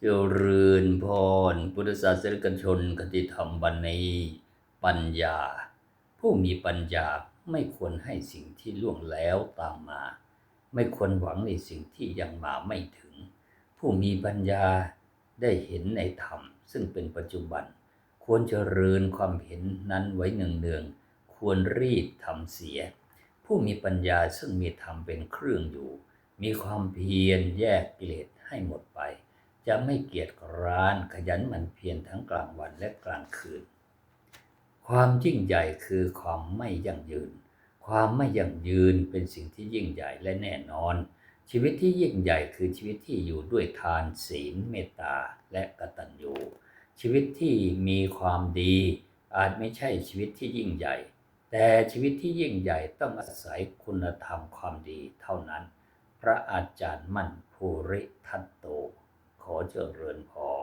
เจริญพร พุทธศาสนิกชนคติธรรมวันนี้ปัญญา ผู้มีปัญญาไม่ควรให้สิ่งที่ล่วงแล้วตามมา ไม่ควรหวังในสิ่งที่ยังมาไม่ถึง ผู้มีปัญญาได้เห็นในธรรม ซึ่งเป็นปัจจุบัน ควรเจริญความเห็นนั้นไว้เนืองๆควรรีบทำเสีย ผู้มีปัญญาซึ่งมีธรรมเป็นเครื่องอยู่ มีความเพียรแยกกิเลสให้หมด จะไม่เกียจคร้านขยันหมันเพียรทั้งกลางวันและกลางคืน ความยิ่งใหญ่คือความไม่ยั่งยืน ความไม่ยั่งยืนเป็นสิ่งที่ยิ่งใหญ่และแน่นอน ชีวิตที่ยิ่งใหญ่คือชีวิตที่อยู่ด้วยทานศีลเมตตาและกตัญญูชีวิตที่มีความดี อาจไม่ใช่ชีวิตที่ยิ่งใหญ่ แต่ชีวิตที่ยิ่งใหญ่ต้องอาศัยคุณธรรมความดีเท่านั้น พระอาจารย์มั่นภูริทัตโต เจริญพร